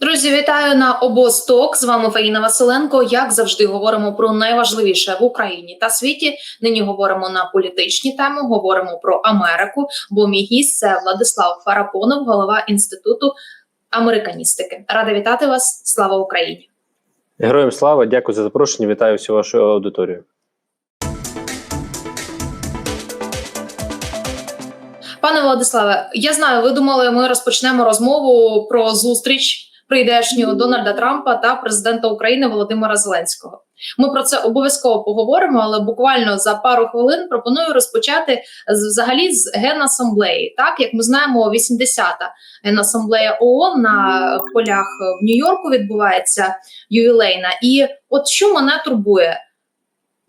Друзі, вітаю на обосток. З вами Фаїна Василенко. Як завжди, говоримо про найважливіше в Україні та світі. Нині говоримо на політичні теми. Говоримо про Америку. Бо мій гість це Владислав Фарапонов, голова інституту американістики. Рада вітати вас. Слава Україні! Героям слава, дякую за запрошення. Вітаю всю вашу аудиторію. Пане Владиславе, я знаю, ви думали, ми розпочнемо розмову про зустріч прийдешнього Дональда Трампа та президента України Володимира Зеленського. Ми про це обов'язково поговоримо, але буквально за пару хвилин пропоную розпочати з взагалі з генасамблеї. Так як ми знаємо, 80-та генасамблея ООН на полях в Нью-Йорку відбувається ювілейна. І от що мене турбує.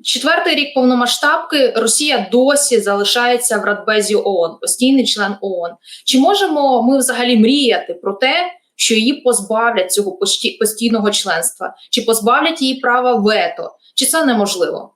Четвертий рік повномасштабки Росія досі залишається в Радбезі ООН, постійний член ООН. Чи можемо ми взагалі мріяти про те, що її позбавлять цього постійного членства, чи позбавлять її права вето? Чи це неможливо?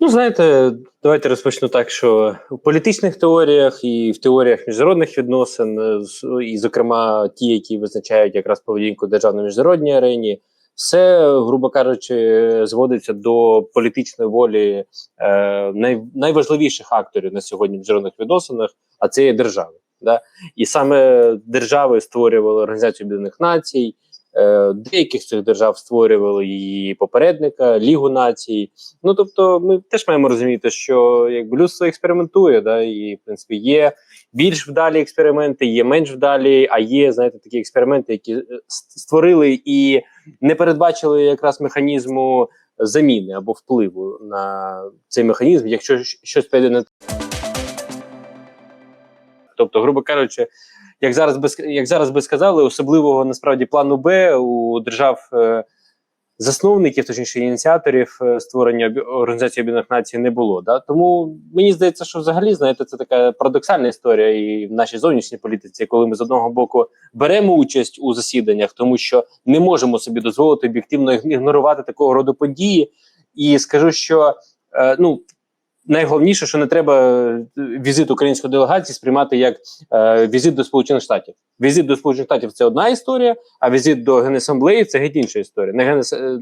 Ну, знаєте, давайте розпочну так, що в політичних теоріях і в теоріях міжнародних відносин, е, і, зокрема, ті, які визначають якраз поведінку держав на міжнародній арені, все, грубо кажучи, зводиться до політичної волі е, най, найважливіших акторів на сьогодні в міжнародних відносинах, а це є держави. Да? І саме держави створювали Організацію Об'єднаних Націй. Е, Деяких з цих держав створювали її попередника, Лігу націй. Ну тобто, ми теж маємо розуміти, що якби людство експериментує, да, і в принципі є більш вдалі експерименти, є менш вдалі, а є знаєте такі експерименти, які е, створили і не передбачили якраз механізму заміни або впливу на цей механізм, якщо щось піде не Тобто, грубо кажучи, як зараз би як зараз би сказали, особливого насправді плану Б у держав е, засновників, точніше ініціаторів е, створення організації Об'єднаних Націй не було. Да? Тому мені здається, що взагалі знаєте, це така парадоксальна історія і в нашій зовнішній політиці, коли ми з одного боку беремо участь у засіданнях, тому що не можемо собі дозволити об'єктивно ігнорувати такого роду події. І скажу, що е, ну. Найголовніше, що не треба е, візит української делегації сприймати як е, візит до Сполучених Штатів. Візит до Сполучених Штатів це одна історія, а візит до Генасамблеї це геть інша історія. Не Генес... е,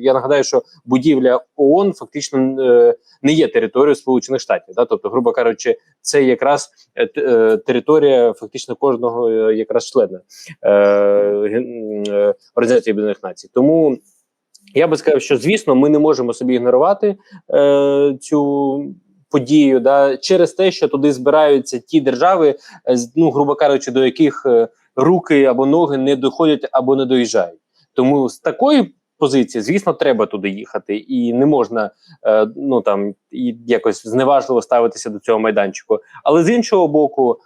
Я нагадаю, що будівля ООН фактично е, не є територією Сполучених Штатів. Да? Тобто, грубо кажучи, це якраз територія фактично кожного якраз члена е, е, Організації Об'єднаних Націй. Тому я би сказав, що звісно, ми не можемо собі ігнорувати е, цю подію, да, через те, що туди збираються ті держави, е, ну грубо кажучи, до яких е, руки або ноги не доходять або не доїжджають. Тому з такої позиції, звісно, треба туди їхати, і не можна е, ну там якось зневажливо ставитися до цього майданчику. Але з іншого боку.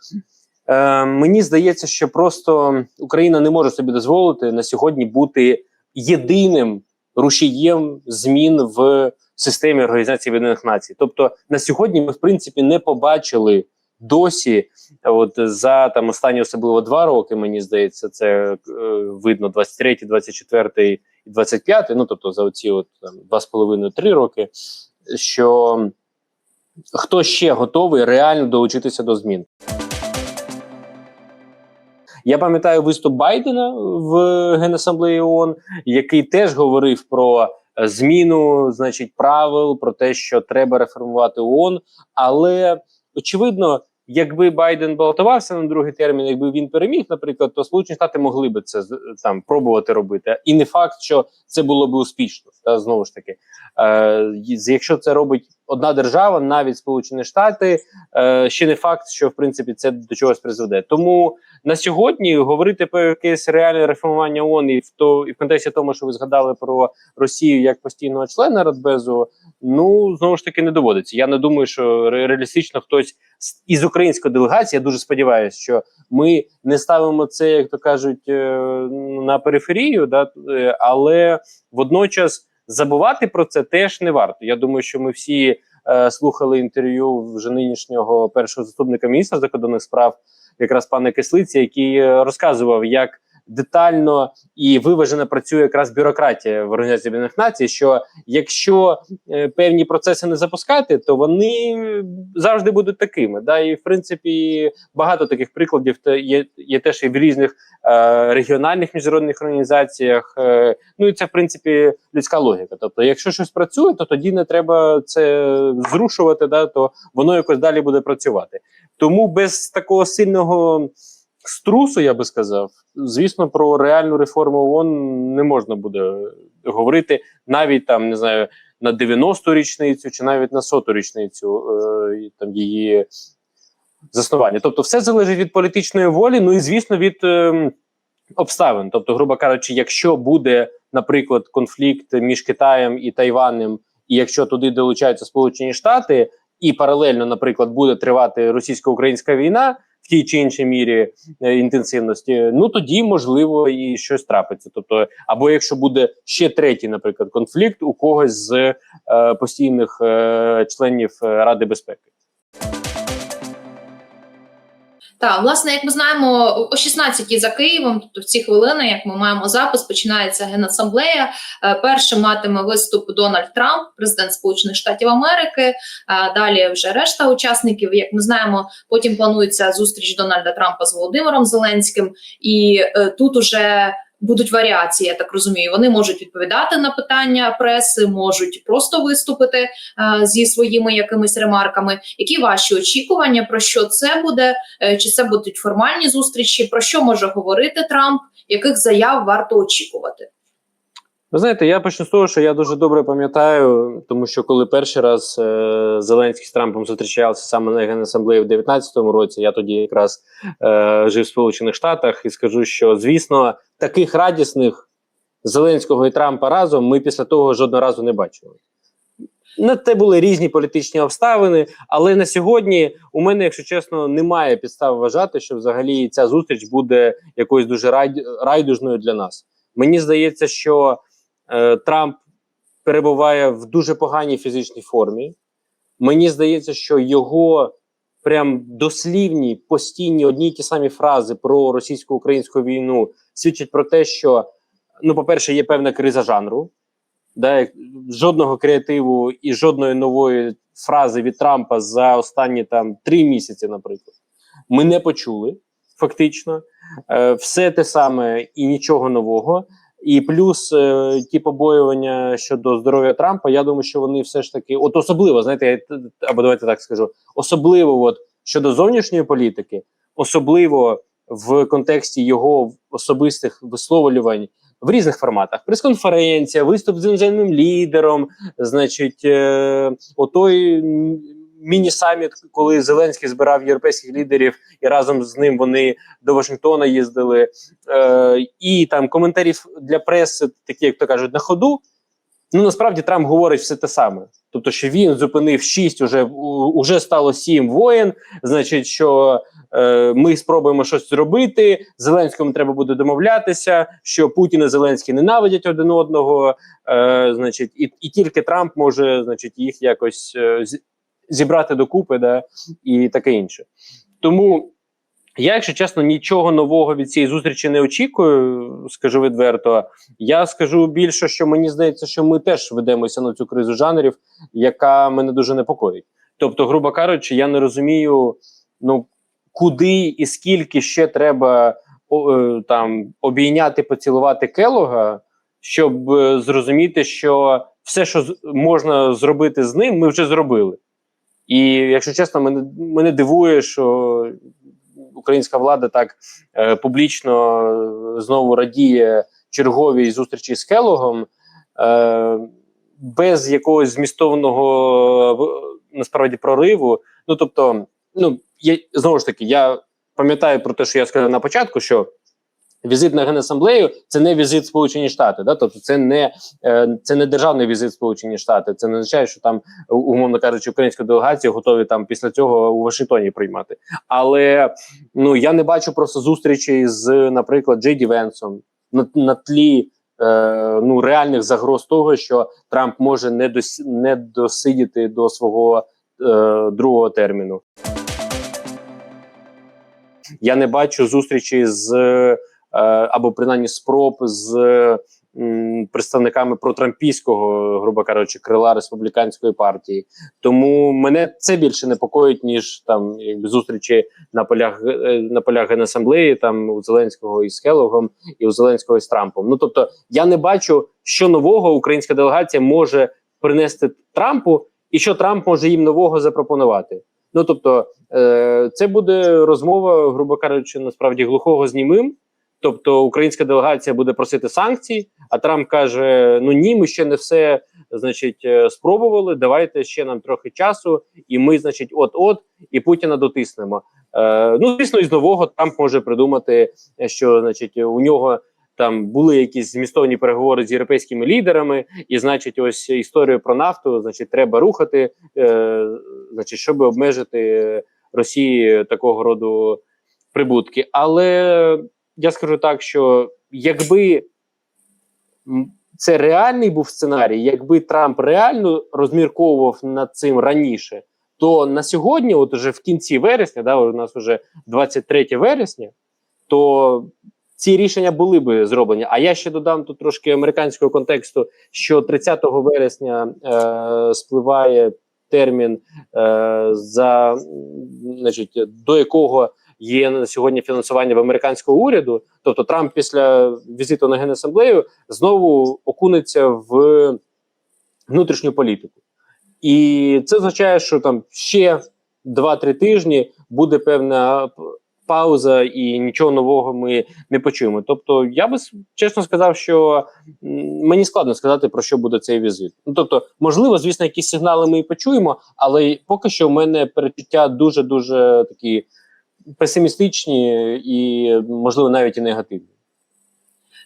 Е, мені здається, що просто Україна не може собі дозволити на сьогодні бути єдиним рушієм змін в системі Організації Об'єднаних Націй. Тобто на сьогодні ми в принципі не побачили досі, от за там останні особливо два роки, мені здається, це е, видно 23, 24 і 25, ну тобто за оці от там два з половиною три роки, що хто ще готовий реально долучитися до змін. Я пам'ятаю виступ Байдена в Генасамблеї ООН, який теж говорив про е, зміну, значить, правил, про те, що треба реформувати ООН. Але очевидно, якби Байден балотувався на другий термін, якби він переміг, наприклад, то Сполучені Штати могли би це там пробувати робити. І не факт, що це було би успішно. Та знову ж таки, е, якщо це робить одна держава, навіть Сполучені Штати, е, ще не факт, що в принципі це до чогось призведе. Тому на сьогодні говорити про якесь реальне реформування ООН і в то і в контексті тому, що ви згадали про Росію як постійного члена Радбезу, ну знову ж таки не доводиться. Я не думаю, що ре- реалістично хтось із української делегації. Я дуже сподіваюся, що ми не ставимо це, як то кажуть, е, на периферію, да е, але водночас забувати про це теж не варто. Я думаю, що ми всі е, слухали інтерв'ю вже нинішнього першого заступника міністра закордонних справ якраз пана Кислиці, який е, розказував, як детально і виважено працює якраз бюрократія в Організації Об'єднаних Націй. Що якщо е, певні процеси не запускати, то вони завжди будуть такими. Да? І в принципі багато таких прикладів та є, є теж і в різних е, регіональних міжнародних організаціях. Е, ну і це в принципі людська логіка. Тобто, якщо щось працює, то тоді не треба це зрушувати, да, то воно якось далі буде працювати. Тому без такого сильного струсу, я би сказав, звісно, про реальну реформу ООН не можна буде говорити навіть там, не знаю, на 90-ту річницю чи навіть на 100-ту річницю е, там її заснування. Тобто, все залежить від політичної волі, ну і звісно, від е, обставин. Тобто, грубо кажучи, якщо буде, наприклад, конфлікт між Китаєм і Тайванем, і якщо туди долучаються Сполучені Штати, і паралельно, наприклад, буде тривати російсько-українська війна тій чи іншій мірі е, інтенсивності, ну тоді можливо і щось трапиться. Тобто, або якщо буде ще третій, наприклад, конфлікт у когось з е, постійних е, членів е, Ради безпеки. Так, власне, як ми знаємо, о 16-й за Києвом, тобто в ці хвилини, як ми маємо запис, починається генасамблея. Е, Першим матиме виступ Дональд Трамп, президент Сполучених Штатів Америки. Е, Далі вже решта учасників. Як ми знаємо, потім планується зустріч Дональда Трампа з Володимиром Зеленським, і е, тут уже. Будуть варіації, я так розумію. Вони можуть відповідати на питання преси, можуть просто виступити е, зі своїми якимись ремарками. Які ваші очікування? Про що це буде? Е, Чи це будуть формальні зустрічі? Про що може говорити Трамп? Яких заяв варто очікувати? Ви знаєте, я почну з того, що я дуже добре пам'ятаю, тому що коли перший раз е, Зеленський з Трампом зустрічався саме на Генасамблеї в 2019 році, я тоді якраз е, жив в Сполучених Штатах і скажу, що звісно таких радісних Зеленського і Трампа разом ми після того жодного разу не бачили. На те були різні політичні обставини, але на сьогодні у мене, якщо чесно, немає підстав вважати, що взагалі ця зустріч буде якоюсь дуже рай- райдужною для нас. Мені здається, що Трамп перебуває в дуже поганій фізичній формі. Мені здається, що його прям дослівні постійні одні й ті самі фрази про російсько-українську війну свідчать про те, що, ну, по-перше, є певна криза жанру. Да, жодного креативу і жодної нової фрази від Трампа за останні там три місяці, наприклад, ми не почули фактично. Е, все те саме і нічого нового. І плюс е, ті побоювання щодо здоров'я Трампа, я думаю, що вони все ж таки, от особливо, знаєте, я, або давайте так скажу, особливо от щодо зовнішньої політики, особливо в контексті його особистих висловлювань в різних форматах: прес-конференція, виступ з інженерним лідером, значить, е, отой міні-саміт, коли Зеленський збирав європейських лідерів, і разом з ним вони до Вашингтона їздили. Е, і там коментарів для преси, такі, як то кажуть, на ходу. Ну насправді Трамп говорить все те саме. Тобто, що він зупинив шість, уже уже стало сім воєн. Значить, що е, ми спробуємо щось зробити. Зеленському треба буде домовлятися, що Путін і Зеленський ненавидять один одного. Е, значить, і, і тільки Трамп може, значить, їх якось е, зібрати докупи, да, і таке інше. Тому я, якщо чесно, нічого нового від цієї зустрічі не очікую, скажу відверто. Я скажу більше, що мені здається, що ми теж ведемося на цю кризу жанрів, яка мене дуже непокоїть. Тобто, грубо кажучи, я не розумію, ну куди і скільки ще треба о, е, там обійняти, поцілувати Келога, щоб е, зрозуміти, що все, що можна зробити з ним, ми вже зробили. І якщо чесно, мене, мене дивує, що українська влада так е, публічно знову радіє черговій зустрічі з Келогом е, без якогось змістовного е, насправді прориву. Ну тобто, ну я знову ж таки, я пам'ятаю про те, що я сказав на початку, що. Візит на генасамблею це не візит Сполучені Штати, да? тобто це не е, це не державний візит Сполучені Штати. Це не означає, що там, умовно кажучи, українську делегацію готові там після цього у Вашингтоні приймати. Але ну я не бачу просто зустрічей з, наприклад, Джей Ді Венсом на, на тлі е, ну реальних загроз того, що Трамп може не дос, не досидіти до свого е, другого терміну. Я не бачу зустрічі з або принаймні спроб з представниками протрампійського, грубо кажучи, крила республіканської партії. Тому мене це більше непокоїть, ніж там якби зустрічі на полях е, на полях генасамблеї, там у Зеленського із Келогом і у Зеленського із Трампом. Ну тобто, я не бачу, що нового українська делегація може принести Трампу, і що Трамп може їм нового запропонувати. Ну тобто, е, це буде розмова, грубо кажучи, насправді глухого з німим. Тобто українська делегація буде просити санкцій, а Трамп каже: Ну ні, ми ще не все значить е, спробували. Давайте ще нам трохи часу, і ми, значить, от-от, і Путіна дотиснемо. Е, ну, звісно, із нового Трамп може придумати, що значить у нього там були якісь змістовні переговори з європейськими лідерами, і значить, ось історію про нафту, значить, треба рухати, е, значить, щоб обмежити Росії такого роду прибутки. Але я скажу так, що якби це реальний був сценарій, якби Трамп реально розмірковував над цим раніше, то на сьогодні, от уже в кінці вересня, да, у нас вже 23 вересня, то ці рішення були би зроблені. А я ще додам тут трошки американського контексту, що 30 вересня е, спливає термін, е, за значить, до якого є на сьогодні фінансування в американського уряду. Тобто Трамп після візиту на генасамблею знову окунеться в внутрішню політику. І це означає, що там ще 2-3 тижні буде певна пауза, і нічого нового ми не почуємо. Тобто, я би чесно сказав, що мені складно сказати про що буде цей візит. Ну тобто, можливо, звісно, якісь сигнали ми і почуємо, але поки що в мене перечуття дуже дуже такі песимістичні і можливо навіть і негативні.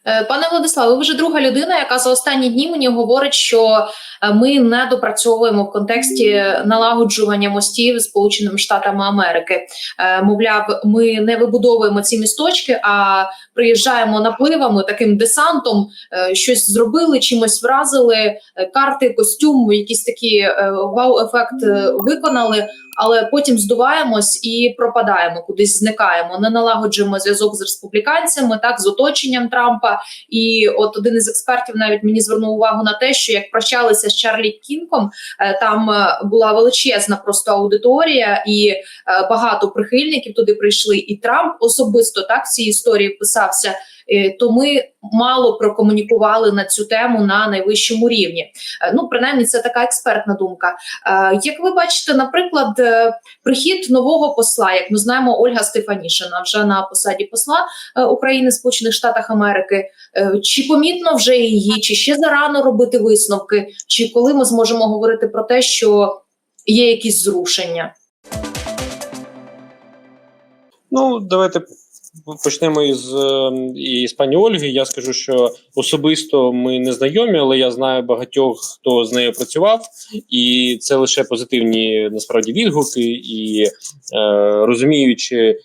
Е, Пане Владиславе, ви вже друга людина, яка за останні дні мені говорить, що е, ми не допрацьовуємо в контексті налагоджування мостів з Сполученими Штатами Америки. Е, Мовляв, ми не вибудовуємо ці місточки, а приїжджаємо напливами, таким десантом, щось зробили, чимось вразили, карти, костюм, якісь такі вау-ефект виконали. Але потім здуваємось і пропадаємо, кудись зникаємо. Не налагоджуємо зв'язок з республіканцями, так з оточенням Трампа. І от один із експертів навіть мені звернув увагу на те, що як прощалися з Чарлі Кінком, е, там е, була величезна просто аудиторія, і е, багато прихильників туди прийшли. І Трамп особисто так в цій історії вписався. Е, То ми мало прокомунікували на цю тему на найвищому рівні. Е, Ну, принаймні, це така експертна думка. Е, Як ви бачите, наприклад, прихід нового посла, як ми знаємо, Ольга Стефанішина вже на посаді посла України Сполучених Штатах Америки. Чи помітно вже її, чи ще зарано робити висновки, чи коли ми зможемо говорити про те, що є якісь зрушення? Ну, давайте почнемо із, е, із пані Ольги. Я скажу, що особисто ми не знайомі, але я знаю багатьох, хто з нею працював, і це лише позитивні насправді відгуки, і е, розуміючи е,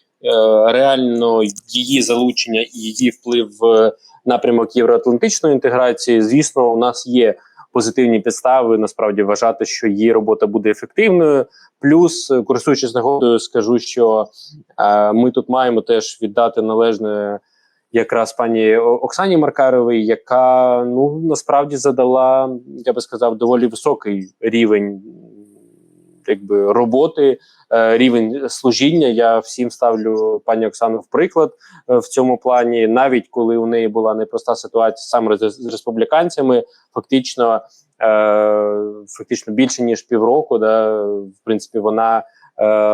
реально її залучення і її вплив в напрямок євроатлантичної інтеграції, звісно, у нас є. Позитивні підстави насправді вважати, що її робота буде ефективною. Плюс, е, користуючись нагодою, скажу, що е, ми тут маємо теж віддати належне якраз пані Оксані Маркаровій, яка ну насправді задала, я би сказав, доволі високий рівень якби роботи, е, рівень служіння. Я всім ставлю пані Оксану в приклад е, в цьому плані, навіть коли у неї була непроста ситуація саме з, республіканцями, фактично. Е, фактично більше ніж півроку, да, в принципі, вона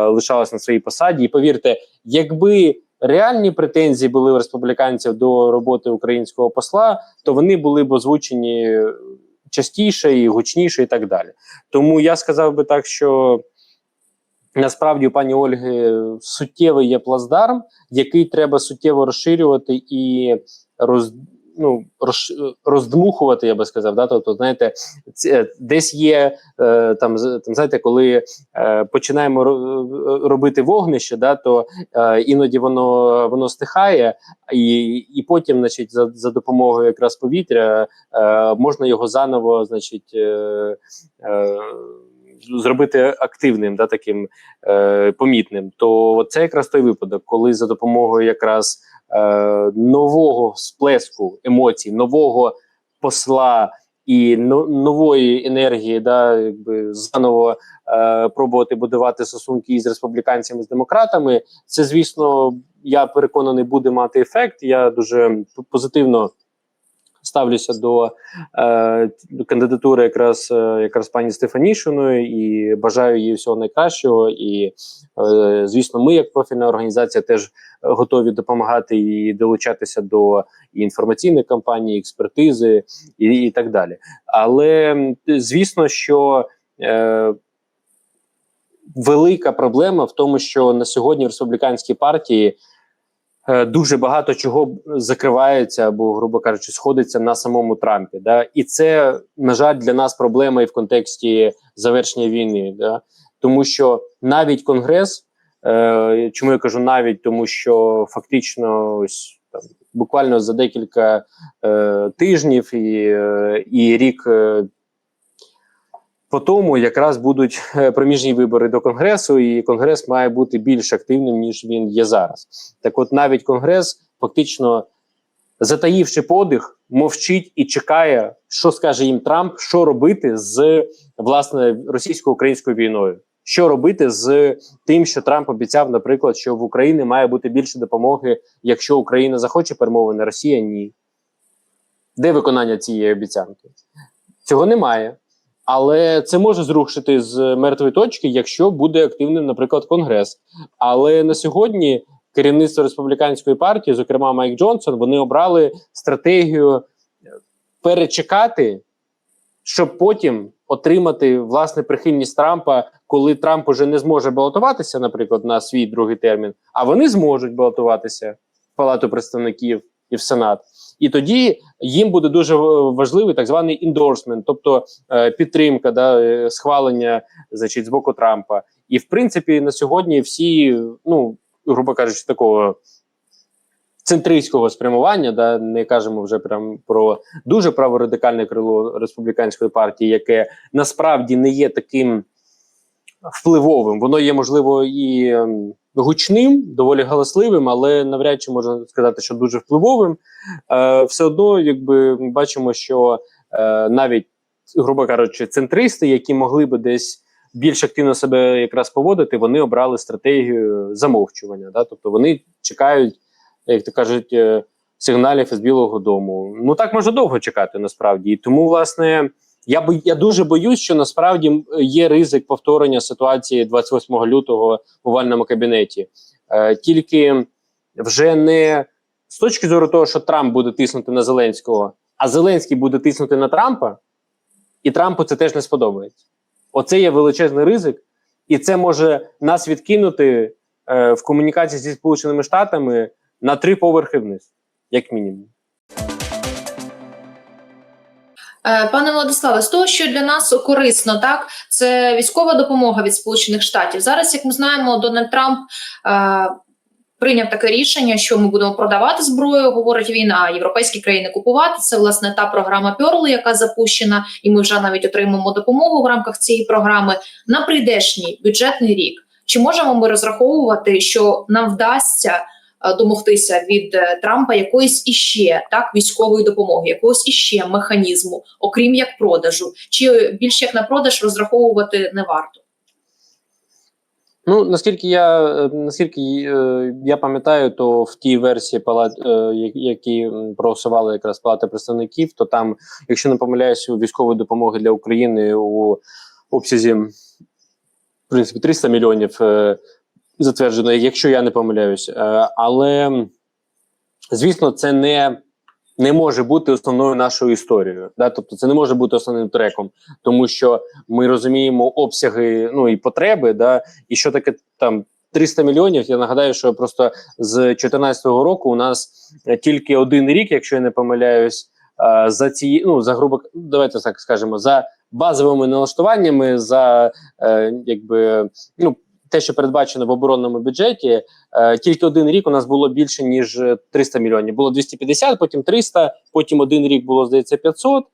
лишалась на своїй посаді. І повірте, якби реальні претензії були у республіканців до роботи українського посла, то вони були б озвучені частіше і гучніше, і так далі. Тому я сказав би так, що насправді у пані Ольги суттєвий є плацдарм, який треба суттєво розширювати і роз. Ну, роз, роздмухувати, я би сказав, да? тобто, знаєте, це, десь є е, там, там, знаєте, коли е, починаємо робити вогнище, да, то е, іноді воно воно стихає, і, і потім, значить, за, за допомогою якраз повітря е, можна його заново, значить, е, е, зробити активним, да, таким е, помітним. То це якраз той випадок, коли за допомогою якраз нового сплеску емоцій, нового посла і но- нової енергії, да, якби заново е, пробувати будувати стосунки із республіканцями з демократами. Це, звісно, я переконаний, буде мати ефект. Я дуже позитивно ставлюся до е, кандидатури якраз, е, якраз пані Стефанішиної і бажаю їй всього найкращого. І, е, звісно, ми, як профільна організація, теж готові допомагати і долучатися до і інформаційної кампанії, експертизи і, і так далі. Але звісно, що е, велика проблема в тому, що на сьогодні в республіканській партії е, дуже багато чого закривається або, грубо кажучи, сходиться на самому Трампі. Да? І це, на жаль, для нас проблема і в контексті завершення війни. Да? Тому що навіть Конгрес, е, чому я кажу навіть, тому що фактично ось там буквально за декілька е, тижнів і, е, і рік. По тому якраз будуть е, проміжні вибори до конгресу, і конгрес має бути більш активним ніж він є зараз. Так, от навіть конгрес, фактично затаївши подих, мовчить і чекає, що скаже їм Трамп, що робити з власне російсько-українською війною. Що робити з тим, що Трамп обіцяв, наприклад, що в Україні має бути більше допомоги, якщо Україна захоче перемовини, Росія ні. Де виконання цієї обіцянки? Цього немає. Але це може зрушити з мертвої точки, якщо буде активним, наприклад, конгрес. Але на сьогодні керівництво республіканської партії, зокрема Майк Джонсон, вони обрали стратегію перечекати, щоб потім отримати власне прихильність Трампа, коли Трамп уже не зможе балотуватися, наприклад, на свій другий термін, а вони зможуть балотуватися в Палату представників і в Сенат. І тоді їм буде дуже важливий так званий індорсмент, тобто е, підтримка, да, е, схвалення значить, з боку Трампа. І в принципі на сьогодні всі, ну грубо кажучи, такого центристського спрямування, да, не кажемо вже прям про дуже праворадикальне крило республіканської партії, яке насправді не є таким впливовим. Воно є можливо і ем, гучним, доволі галасливим, але навряд чи можна сказати, що дуже впливовим. Е, все одно, якби ми бачимо, що е, навіть, грубо кажучи, центристи, які могли би десь більш активно себе якраз поводити, вони обрали стратегію замовчування. Да? Тобто вони чекають, як то кажуть, е, сигналів із Білого Дому. Ну так може довго чекати насправді. І тому, власне, я бо я дуже боюсь, що насправді є ризик повторення ситуації 28 лютого в овальному кабінеті. Е, тільки вже не з точки зору того, що Трамп буде тиснути на Зеленського, а Зеленський буде тиснути на Трампа, і Трампу це теж не сподобається. Оце є величезний ризик, і це може нас відкинути е, в комунікації зі Сполученими Штатами на три поверхи вниз, як мінімум. Пане Владиславе, з того, що для нас корисно, так це військова допомога від Сполучених Штатів. Зараз, як ми знаємо, Дональд Трамп е, прийняв таке рішення, що ми будемо продавати зброю. Говорить він, а європейські країни купувати. Це власне та програма Пьорл, яка запущена, і ми вже навіть отримаємо допомогу в рамках цієї програми на прийдешній бюджетний рік. Чи можемо ми розраховувати, що нам вдасться? Е, Домогтися від е, Трампа якоїсь іще так військової допомоги, якогось іще механізму, окрім як продажу, чи більше як на продаж розраховувати не варто? Ну наскільки я е, наскільки я пам'ятаю, то в тій версії палат, які проголосували якраз палати представників, то там, якщо не помиляюсь, військової допомоги для України у обсязі в принципі 300 мільйонів затверджено, якщо я не помиляюсь. Е, але звісно, це не. Не може бути основною нашою історією, да, тобто це не може бути основним треком, тому що ми розуміємо обсяги ну і потреби, да, і що таке там 300 мільйонів. Я нагадаю, що просто з 2014 року у нас тільки один рік, якщо я не помиляюсь, е, за ці ну за грубо давайте так скажемо, за базовими налаштуваннями, за е, якби ну. Те, що передбачено в оборонному бюджеті, е, тільки один рік у нас було більше ніж е, 300 мільйонів. Було 250, потім 300, потім один рік було здається 500,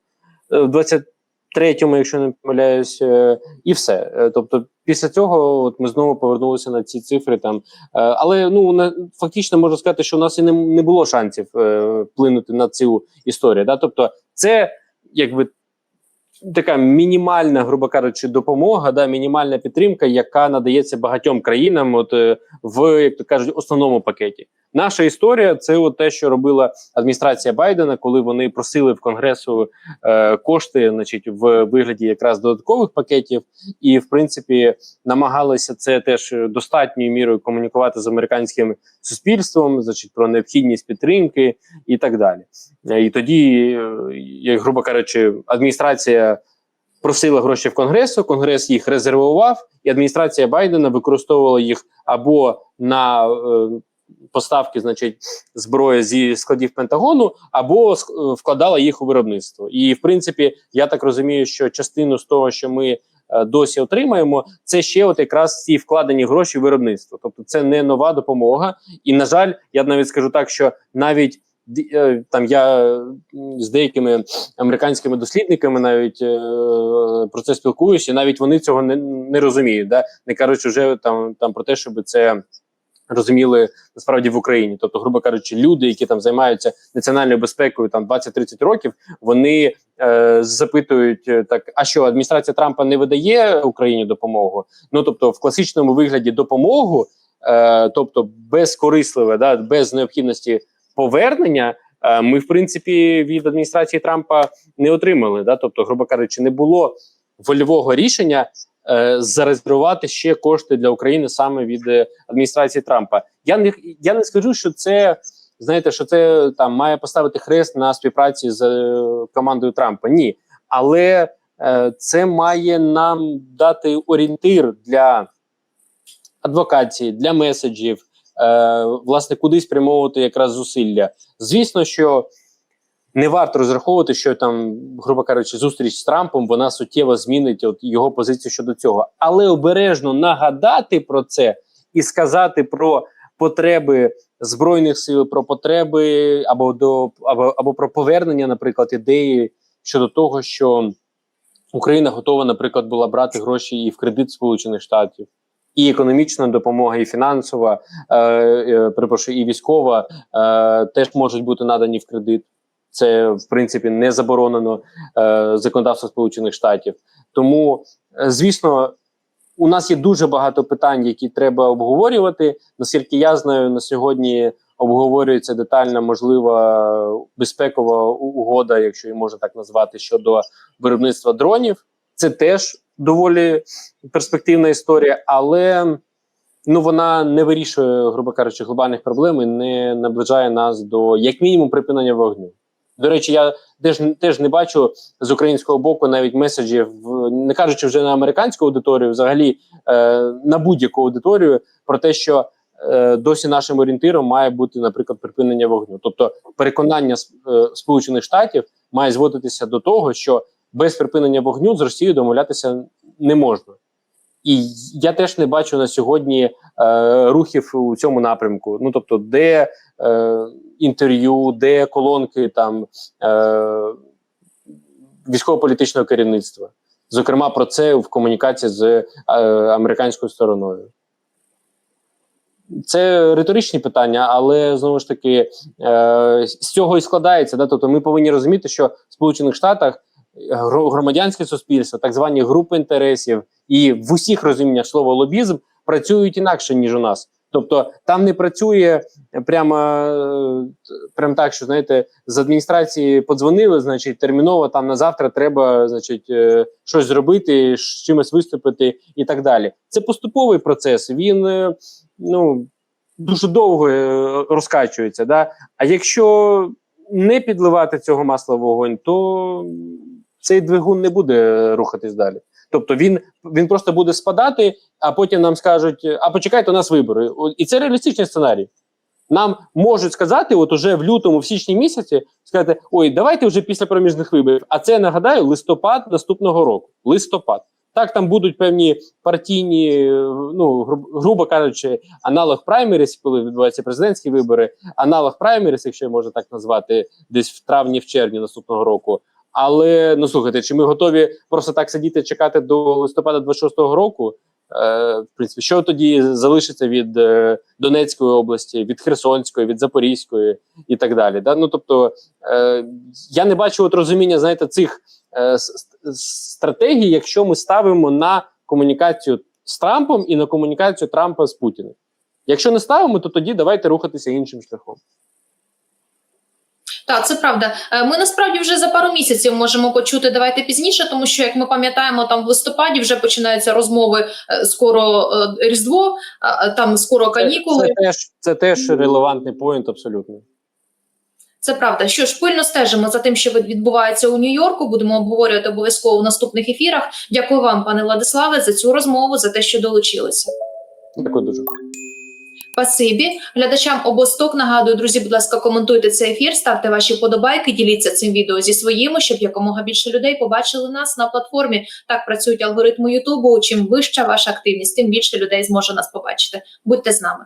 е, в 23-му, якщо не помиляюсь, е, і все. Е, тобто після цього от ми знову повернулися на ці цифри. Там, е, але ну на, фактично можна сказати, що у нас і не, не було шансів е, вплинути на цю історію. Да? Тобто, це якби така мінімальна, грубо кажучи, допомога, да, мінімальна підтримка, яка надається багатьом країнам, от е, в як то кажуть, основному пакеті. Наша історія це от те, що робила адміністрація Байдена, коли вони просили в конгресу е, кошти, значить, в вигляді якраз додаткових пакетів, і в принципі намагалися це теж достатньою мірою комунікувати з американським суспільством, значить, про необхідність підтримки і так далі. Е, І тоді, е, як грубо кажучи, адміністрація просила гроші в конгресу, конгрес їх резервував, і адміністрація Байдена використовувала їх або на е, поставки, значить, зброї зі складів Пентагону, або е, вкладала їх у виробництво. І в принципі, я так розумію, що частину з того, що ми е, досі отримаємо, це ще от якраз ці вкладені гроші в виробництво. Тобто, це не нова допомога. І на жаль, я навіть скажу так, що навіть там я з деякими американськими дослідниками навіть е, про це спілкуюся, і навіть вони цього не, не розуміють. Да? Не кажучи вже там, там про те, щоб це. Розуміли насправді в Україні, тобто, грубо кажучи, люди, які там займаються національною безпекою там 20-30 років, вони е, запитують е, так: а що адміністрація Трампа не видає Україні допомогу? Ну тобто, в класичному вигляді допомогу, е, тобто безкорисливе, да, без необхідності повернення, е, ми в принципі від адміністрації Трампа не отримали. Да? Тобто, грубо кажучи, не було вольового рішення е, зарезервувати ще кошти для України саме від е, адміністрації Трампа. Я не я не скажу, що це знаєте, що це там має поставити хрест на співпраці з е, командою Трампа. Ні, але е, це має нам дати орієнтир для адвокації, для меседжів, власне, куди спрямовувати якраз зусилля. Звісно, що не варто розраховувати, що там, грубо кажучи, зустріч з Трампом вона суттєво змінить от його позицію щодо цього, але обережно нагадати про це і сказати про потреби збройних сил, про потреби або до або, або про повернення, наприклад, ідеї щодо того, що Україна готова, наприклад, була брати гроші і в кредит Сполучених Штатів. І економічна допомога, і фінансова, е, е, перепрошую, і військова е, теж можуть бути надані в кредит. Це в принципі не заборонено е, законодавство Сполучених Штатів. Тому, е, звісно, у нас є дуже багато питань, які треба обговорювати. Наскільки я знаю, на сьогодні обговорюється детальна можлива безпекова угода, якщо її можна так назвати, щодо виробництва дронів. Це теж доволі перспективна історія, але ну вона не вирішує, грубо кажучи, глобальних проблем і не наближає нас до як мінімум припинення вогню. До речі, я теж теж не бачу з українського боку навіть меседжів, не кажучи вже на американську аудиторію, взагалі е, на будь-яку аудиторію про те, що е, досі нашим орієнтиром має бути, наприклад, припинення вогню. Тобто, переконання е, Сполучених Штатів має зводитися до того, що без припинення вогню з Росією домовлятися не можна. І я теж не бачу на сьогодні е, рухів у цьому напрямку. Ну тобто, де е, інтерв'ю, де колонки там е, військово-політичного керівництва. Зокрема, про це в комунікації з е, американською стороною. Це риторичні питання, але знову ж таки е, з цього і складається. Да? Тобто, ми повинні розуміти, що в Сполучених Штатах громадянське суспільство, так звані групи інтересів, і в усіх розуміннях слова лобізм працюють інакше ніж у нас. Тобто там не працює прямо, е, прямо так, що знаєте, з адміністрації подзвонили, значить, терміново там на завтра треба, значить, е, щось зробити, з чимось виступити і так далі. Це поступовий процес. Він е, ну дуже довго розкачується. Да? А якщо не підливати цього масла вогонь, то цей двигун не буде рухатись далі. Тобто він, він просто буде спадати, а потім нам скажуть: а почекайте, у нас вибори. І це реалістичний сценарій. Нам можуть сказати, от уже в лютому, в січні місяці, сказати: ой, давайте вже після проміжних виборів. А це нагадаю, листопад наступного року. Листопад. Так, там будуть певні партійні, ну грубо кажучи, аналог праймеріс, коли відбуваються президентські вибори, аналог праймеріс, якщо можна так назвати, десь в травні, в червні наступного року. Але ну слухайте, чи ми готові просто так сидіти чекати до листопада 26-го року? в принципі, що тоді залишиться від е, Донецької області, від Херсонської, від Запорізької і так далі. Да? Ну тобто е, я не бачу от розуміння, знаєте, цих е, стратегій, якщо ми ставимо на комунікацію з Трампом і на комунікацію Трампа з Путіним. Якщо не ставимо, то тоді давайте рухатися іншим шляхом. Так, це правда. Е, Ми насправді вже за пару місяців можемо почути давайте пізніше, тому що як ми пам'ятаємо, там в листопаді вже починаються розмови. е, Скоро е, різдво, там скоро канікули. Це, це теж це теж релевантний поінт, абсолютно. Це правда. Що ж, пильно стежимо за тим, що відбувається у Нью-Йорку. Будемо обговорювати обов'язково в наступних ефірах. Дякую вам, пане Владиславе, за цю розмову, за те, що долучилися. Дякую дуже. Спасибі глядачам обосток. Нагадую, друзі, будь ласка, коментуйте цей ефір, ставте ваші подобайки, діліться цим відео зі своїми, щоб якомога більше людей побачили нас на платформі. Так працюють алгоритми Ютубу. Чим вища ваша активність, тим більше людей зможе нас побачити. Будьте з нами.